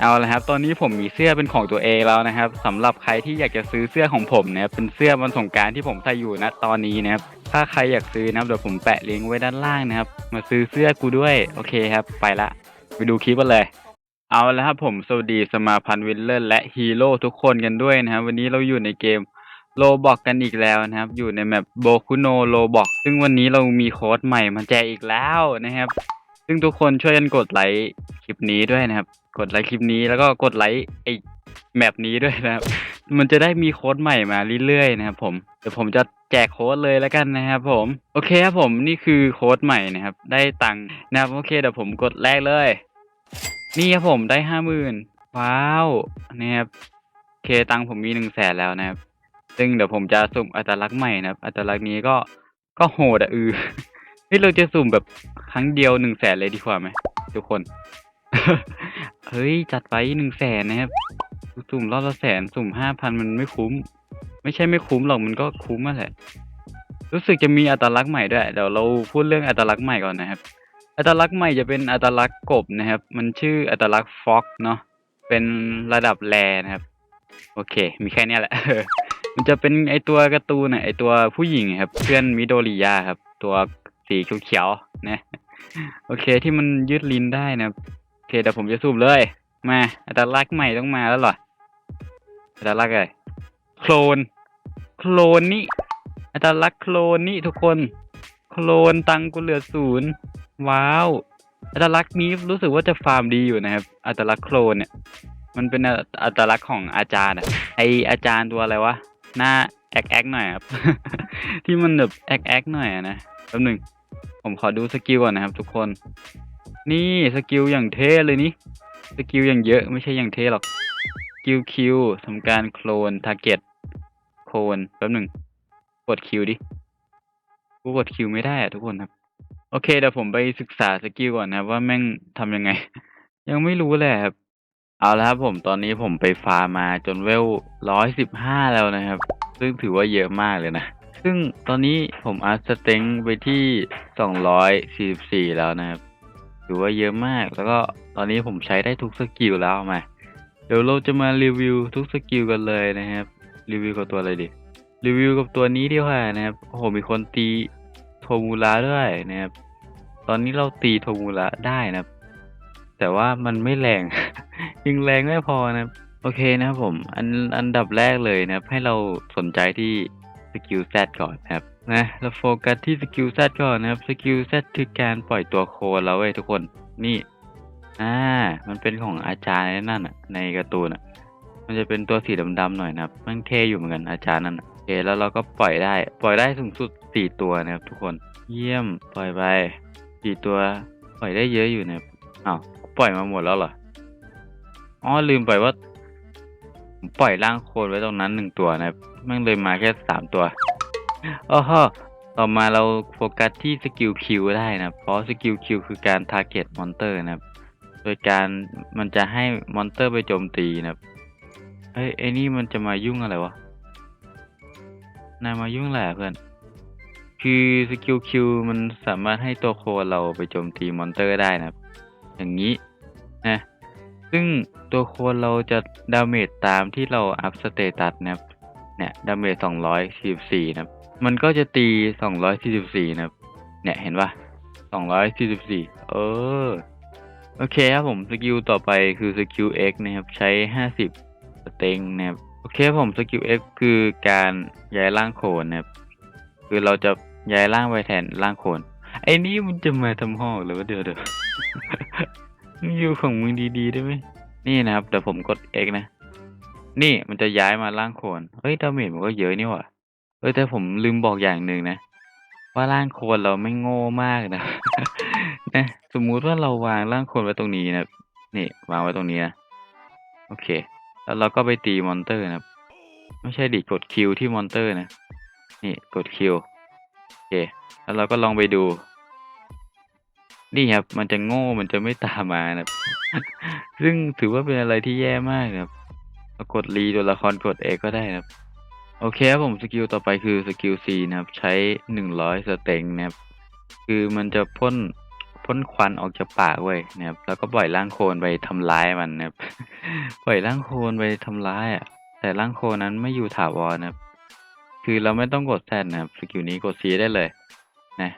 เอาละครับ ตอนนี้ผมมีเสื้อเป็นของตัวเองแล้วนะครับสำหรับใครที่อยากจะซื้อเสื้อของผมนะครับเป็นเสื้อวันสงการที่ผมใส่อยู่นะตอนนี้นะครับ ถ้าใครอยากซื้อนะครับเดี๋ยวผมแปะลิงก์ไว้ด้านล่างนะครับ มาซื้อเสื้อกูด้วย โอเคครับ ไปละ ไปดูคลิปกันเลย เอาละครับผมสวัสดีสมาพันธ์วิลเลอร์และฮีโร่ทุกคนกันด้วยนะครับ วันนี้เราอยู่ในเกมโลบอกกันอีกแล้วนะครับ อยู่ในแมปโบคุโนโลบอก ซึ่งวันนี้เรามีโค้ดใหม่มาแจกอีกแล้วนะครับ ซึ่งทุกคนช่วยกันกดไลค์คลิปนี้ด้วยนะครับ กดไลค์คลิปนี้แล้วก็กดไลค์ไอแมปนี้ด้วยนะครับ มันจะได้มีโค้ดใหม่มาเรื่อยๆนะครับ ผมเดี๋ยวผมจะแจกโค้ดเลยแล้วกันนะครับ ผมโอเคครับผมนี่คือโค้ดใหม่นะครับ ได้ตังค์นะครับโอเคเดี๋ยวผมกดแรกเลย นี่ครับผมได้ห้าหมื่นว้าวนะครับโอเคตังค์ผมมีหนึ่งแสนแล้วนะครับ ซึ่งเดี๋ยวผมจะสุ่มอัตลักษณ์ใหม่นะครับ อัตลักษณ์นี้ก็ก็โหดอะอือเฮ้ยเราจะสุ่มแบบครั้งเดียวหนึ่งแสนเลยดีกว่าไหมทุกคน เฮ้ย จัดไปหนึ่งแสนนะครับ สุ่มรอบละแสน สุ่มห้าพันมันไม่คุ้ม ไม่ใช่ไม่คุ้มหรอกมันก็คุ้มมาแหละ รู้สึกจะมีอัตลักษณ์ใหม่ด้วย เดี๋ยวเราพูดเรื่องอัตลักษณ์ใหม่ก่อนนะครับ อัตลักษณ์ใหม่จะเป็นอัตลักษณ์กบนะครับ มันชื่ออัตลักษณ์ฟ็อกเนาะ เป็นระดับแรนะครับ โอเค มีแค่นี้แหละ มันจะเป็นไอตัวการ์ตูนไอตัวผู้หญิงครับ เพื่อนมิโดริยาครับ ตัวสีเขียวๆนะ โอเคที่มันยืดลิ้นได้นะครับ เคเดี๋ยวผมจะสูบเลย มาอัตลักษณ์ใหม่ต้องมาแล้วหรออัตลักษณ์อะไรโคลน โคลนนี่อัตลักษณ์โคลนนี่ทุกคน โคลนตังกูเหลือศูนย์ว้าวอัตลักษณ์นี้รู้สึกว่าจะฟาร์มดีอยู่นะครับ อัตลักษณ์โคลนเนี่ย มันเป็นอัตลักษณ์ของอาจารย์อะไออาจารย์ตัวอะไรวะ หน้าแอกแอกหน่อยครับ ที่มันแบบแอกแอกหน่อยนะแป๊บหนึ่งผมขอดูสกิลก่อนนะครับทุกคน นี่สกิลอย่างเท่เลยนี่สกิลอย่างเยอะไม่ใช่อย่างเท่หรอกสกิลคิวทำการโคลนทาร์เก็ตโคลนแป๊บหนึ่งกดคิวดิกูกดคิวไม่ได้อะทุกคนครับ โอเคเดี๋ยวผมไปศึกษาสกิลก่อนนะครับ ว่าแม่งทำยังไง ยังไม่รู้เลยครับ เอาละครับผมตอนนี้ผมไปฟาร์มมาจนเวลร้อยสิบห้าแล้วนะครับ ซึ่งถือว่าเยอะมากเลยนะซึ่งตอนนี้ผมอัพสเต็งไปที่สองร้อยสี่สิบสี่แล้วนะครับ ถือว่าเยอะมาก แล้วก็ตอนนี้ผมใช้ได้ทุกสกิลแล้วมา เดี๋ยวเราจะมารีวิวทุกสกิลกันเลยนะครับ รีวิวกับตัวอะไรดีรีวิวกับตัวนี้ดีกว่านะครับ โอ้โห มีคนตีโทมูระด้วยนะครับ ตอนนี้เราตีโทมูระได้นะครับ แต่ว่ามันไม่แรง ยิงแรงไม่พอนะครับ โอเคนะครับผม อันอันดับแรกเลยนะครับ ให้เราสนใจที่สกิล Z ก่อนนะครับ นะเราโฟกัสที่สกิล Z ก่อนนะครับสกิล Z คือการปล่อยตัวโคลนแล้วเว้ยทุกคน นี่ อ่า มันเป็นของอาจารย์นั่นน่ะ ในการ์ตูนอะ มันจะเป็นตัวสีดำๆหน่อยนะครับ มันเท่อยู่เหมือนกันอาจารย์นั่นโอเคแล้วเราก็ปล่อยได้ ปล่อยได้สูงสุดสี่ตัวนะครับทุกคน เยี่ยม ปล่อยไปสี่ตัว ปล่อยได้เยอะอยู่นะครับอ้าวปล่อยมาหมดแล้วเหรอ อ๋อลืมไปว่า ปล่อยร่างโคลนไว้ตรงนั้นหนึ่งตัวนะครับม่งเลยมาแค่สามตัว อ้อฮะต่อมาเราโฟกัสที่สกิลคิวได้นะครับ เพราะสกิลคิวคือการทาร์เก็ตมอนเตอร์นะครับ โดยการมันจะให้มอนเตอร์ไปโจมตีนะครับ เฮ้ยไอ้นี่มันจะมายุ่งอะไรวะ นายมายุ่งแหละเพื่อน คือสกิลคิวมันสามารถให้ตัวโคเราไปโจมตีมอนเตอร์ได้นะครับ อย่างนี้นะ ซึ่งตัวโคเราจะดาเมจตามที่เราอัพสเตตัสนะครับ เนี่ยดาเมจ244นะครับ มันก็จะตี244นะครับ เนี่ยเห็นปะ244เออ โอเคครับผมสกิลต่อไปคือสกิล X นะครับ ใช้50สเต็งนะครับ โอเคครับผมสกิล X คือการย้ายร่างโคนนะครับ คือเราจะย้ายร่างไปแทนร่างโคนไอ้นี่มันจะมาทำห้องหรือว่าเดี๋ยวเดี๋ยวมึงอยู่ของมึงดีๆได้ไหมนี่นะครับเดี๋ยวผมกด X นะ นี่มันจะย้ายมาร่างโคนเฮ้ยดาเมจมันก็เยอะนี่หว่า เออแต่ผมลืมบอกอย่างหนึ่งนะ ว่าร่างโคลนเราไม่โง่มากนะ นะสมมุติว่าเราวางร่างโคลนไว้ตรงนี้นะนี่วางไว้ตรงนี้นะโอเค แล้วเราก็ไปตีมอนเตอร์นะไม่ใช่ดิกดคิวที่มอนเตอร์นะนี่กดคิวโอเค แล้วเราก็ลองไปดู นี่ครับ มันจะโง่มันจะไม่ตามมานะซึ่งถือว่าเป็นอะไรที่แย่มากนะครับกดรีตัวละครกดเอก็ได้นะครับ โอเคครับผมสกิลต่อไปคือสกิล C นะครับ ใช้หนึ่งร้อยสเต็งนะครับ คือมันจะพ่นพ่นควันออกจากปากเว้ยนะครับ แล้วก็ปล่อยร่างโคลนไปทำร้ายมันนะครับ ปล่อยร่างโคลนไปทำร้ายอะ แต่ร่างโคลนนั้นไม่อยู่ถาวรนะครับ คือเราไม่ต้องกดแซดนะครับสกิลนี้กดซีได้เลยนะ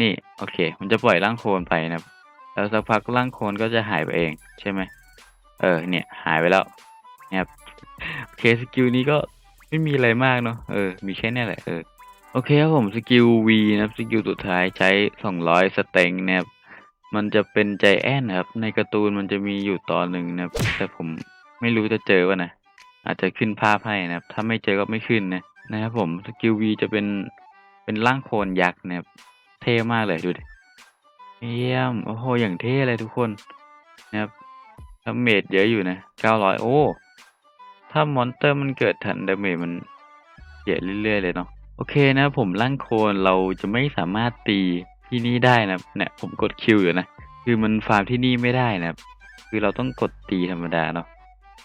นี่โอเค มันจะปล่อยร่างโคลนไปนะครับ แล้วสักพักร่างโคลนก็จะหายไปเองใช่ไหมเออเนี่ยหายไปแล้วนะครับโอเคสกิลนี้ก็ ไม่มีอะไรมากเนาะเออ มีแค่นี้แหละเออโอเคครับผมสกิล V นะครับสกิลสุดท้ายใช้ 200 สเต็งนะครับมันจะเป็นใจแอนนะครับ ในการ์ตูนมันจะมีอยู่ตอนหนึ่งนะครับแต่ผมไม่รู้จะเจอวะนะ อาจจะขึ้นภาพให้นะครับ ถ้าไม่เจอก็ไม่ขึ้นนะนะครับผมสกิล V จะเป็นเป็นร่างโคลนยักษ์นะครับ เท่มากเลยดูดิเยี่ยมโอ้โหอย่างเท่เลยทุกคนนะครับดาเมจเยอะอยู่นะ 900 โอ้ ถ้ามอนเตอร์มันเกิดทันดาเมจมันเยอะเรื่อยๆเลยเนาะโอเคนะผมร่างโคลนเราจะไม่สามารถตีที่นี่ได้นะเนี่ยผมกดคิวอยู่นะคือมันฟาร์มที่นี่ไม่ได้นะคือเราต้องกดตีธรรมดาเนาะ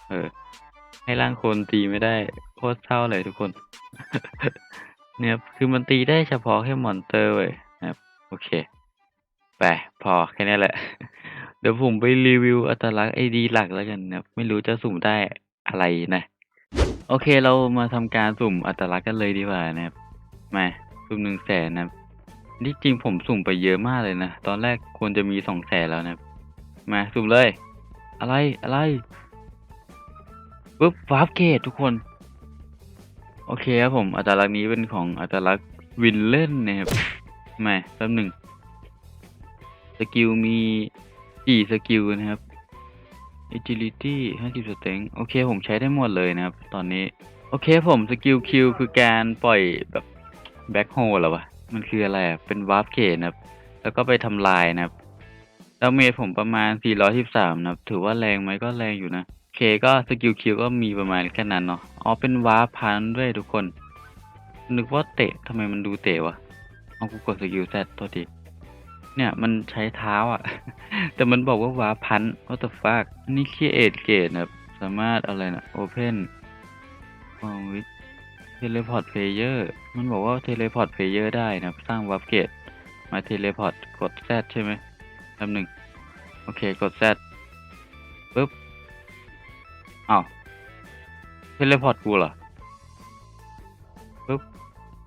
เออ ให้ร่างโคลนตีไม่ได้โคตรเศร้าเลยทุกคน เนี่ยคือมันตีได้เฉพาะแค่มอนเตอร์เว้ยนะครับโอเคไปพอแค่นี้แหละ เดี๋ยวผมไปรีวิวอัตลักษณ์ไอดีหลักแล้วกันนะครับ ไม่รู้จะสุ่มได้ อะไรนะ โอเคเรามาทำการสุ่มอัตลักษณ์กันเลยดีกว่านะครับมาสุ่มหนึ่งแสนนะครับที่จริงผมสุ่มไปเยอะมากเลยนะ ตอนแรกควรจะมีสองแสนแล้วนะครับมาสุ่มเลย อะไรอะไรปุ๊บวาร์ปเกตทุกคน โอเคครับผม อัตลักษณ์นี้เป็นของอัตลักษณ์วินเล่นนะครับมาแป๊บหนึ่งสกิลมีกี่สกิลนะครับ agility 50 strength โอเคผมใช้ได้หมดเลยนะครับ ตอนนี้ โอเคผมสกิลคิวคือการปล่อยแบบแบ็คโฮลหรอวะ มันคืออะไรอะ เป็นวาร์ปเกตนะครับ แล้วก็ไปทำลายนะครับดาเมจผมประมาณ 413 นะครับ ถือว่าแรงไหมก็แรงอยู่นะ โอเคก็สกิลคิวก็มีประมาณแค่นั้นเนาะ อ๋อเป็นวาร์ปพันด้วยทุกคน นึกว่าเตะทำไมมันดูเตะวะ เอากูกดสกิลแซดตัวที เนี่ยมันใช้เท้าอะ แต่มันบอกว่าวาพัน what the fuck อันนี่ create gate นะครับ สามารถอะไรนะ open from with teleport player มันบอกว่า teleport player ได้นะสร้างวาร์ปเกตมา teleport กด Z ใช่ไหมคำหนึ่งโอเคกด Z ปึ๊บอ้าว teleport กูเหรอปึ๊บ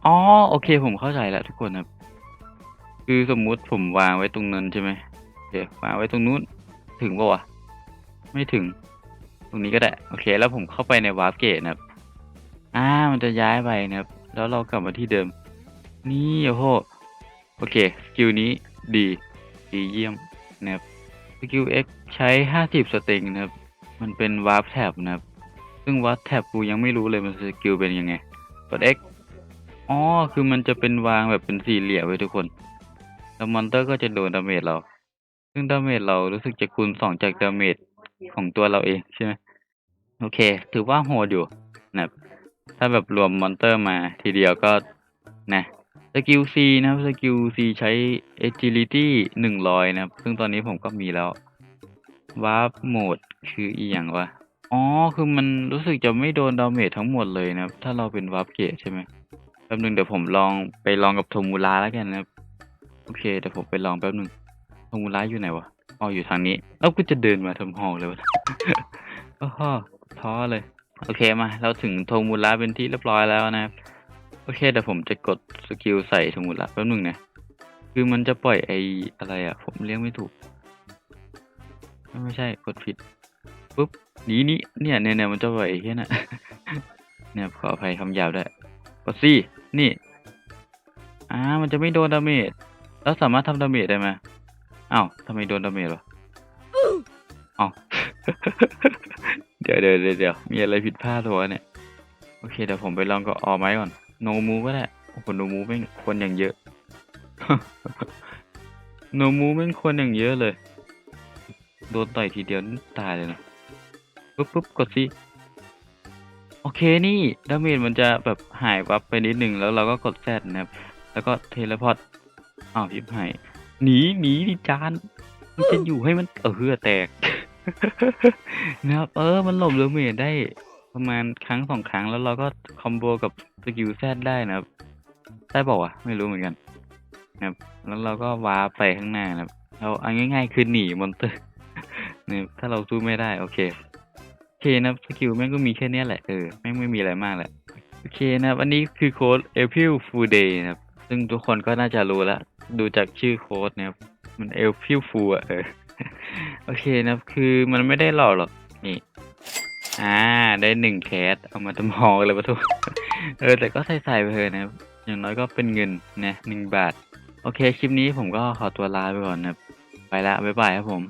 อ๋อโอเคผมเข้าใจแล้วทุกคนครับ คือสมมุติผมวางไว้ตรงนั้นใช่ไหมโอเควางไว้ตรงนู้นถึงปะวะไม่ถึง ตรงนี้ก็ได้ โอเค แล้วผมเข้าไปในวาร์ปเกตนะครับอ่ามันจะย้ายไปนะครับ แล้วเรากลับมาที่เดิม นี่โอ้โหโอเคสกิลนี้ดีดีเยี่ยมนะครับสกิล X ใช้ 50 สเต็งนะครับ มันเป็นวาร์ปแท็บนะครับ ซึ่งวาร์ปแท็บกูยังไม่รู้เลยมันสกิลเป็นยังไงกด X อ๋อ คือมันจะเป็นวางแบบเป็นสี่เหลี่ยมไว้ทุกคน แล้วมอนเตอร์ก็จะโดนดาเมจเรา ซึ่งดาเมจเรารู้สึกจะคูณสองจากดาเมจของตัวเราเองใช่ไหมโอเค ถือว่าโหดอยู่นะถ้าแบบรวมมอนเตอร์มาทีเดียวก็นะสกิล C นะครับสกิล C ใช้ agility หนึ่งร้อยนะครับ ซึ่งตอนนี้ผมก็มีแล้ว warp mode คืออีหยังวะอ๋อ คือมันรู้สึกจะไม่โดนดาเมจทั้งหมดเลยนะครับ ถ้าเราเป็น warp gate ใช่ไหมแป๊บนึงเดี๋ยวผมลองไปลองกับโทมูระแล้วกันนะครับ โอเคเดี๋ยวผมไปลองแป๊บหนึงโทมูระอยู่ไหนวะอ๋ออยู่ทางนี้แล้วกูจะเดินมาทำห้อกเลยวะโอ้โหท้อเลย โอเคมา เราถึงโทมูระเป็นที่เรียบร้อยแล้วนะครับ โอเคเดี๋ยวผมจะกดสกิลใส่โทมูระแป๊บหนึงนะคือมันจะปล่อยไออะไรอะผมเรียกไม่ถูก ไม่ใช่กดผิดปุ๊บหนีนี่เนี่ยเนี่ยเนี่ยมันจะปล่อยไอ้เหี้ยน่ะเนี่ยขออภัยคำหยาบด้วยกดซี่นี่อ่ามันจะไม่โดนดาเมจ แล้วสามารถทำดาเมจได้ไหมอ้าวทำไมโดนดาเมจวะอ้าว เดี๋ยวเดี๋ยวเดี๋ยวมีอะไรผิดพลาดตัวเนี่ย โอเคเดี๋ยวผมไปลองกับออไม้ก่อน โนมูก็ได้โอ้โหโนมูแม่งคนอย่างเยอะ โนมูแม่งคนอย่างเยอะเลย โดนต่อยทีเดียวนี่ตายเลยนะ ปุ๊บปุ๊บกดสิโอเคนี่ดาเมจมันจะแบบหายวับไปนิดหนึ่งแล้วเราก็กดแซดนะครับ แล้วก็เทเลพอร์ต อ้าวยิบหายหนีหนีดิจานมันจะอยู่ให้มันเออเหือแตก นะครับเออมันหลบดาเมจได้ประมาณครั้งสองครั้งแล้วเราก็คอมโบกับสกิลแซดได้นะครับได้บอกว่ะไม่รู้เหมือนกันนะครับ แล้วเราก็วาไปข้างหน้านะครับ เราเอาง่ายๆคือหนีมอนเตอร์เนี่ยถ้าเราสู้ไม่ได้โอเคโอเคนะสกิลแม่งก็มีแค่นี้แหละเออแม่งไม่มีอะไรมากแหละโอเคนะครับอันนี้คือโค้ด April Fool Day นะครับ ซึ่งทุกคนก็น่าจะรู้แล้วดูจากชื่อโค้ดเนะครับมัน April Fool อะเออโอเคนะครับคือมันไม่ได้หลอกหรอกนี่ อ่า ได้หนึ่งแคสเอามาทำหอกเลยปะทุกเออ แต่ก็ใส่ใส่ๆไปเถอะนะครับ อย่างน้อยก็เป็นเงินนะหนึ่งบาท โอเค คลิปนี้ผมก็ขอตัวลาไปก่อนนะครับ ไปละบ๊ายบายครับผม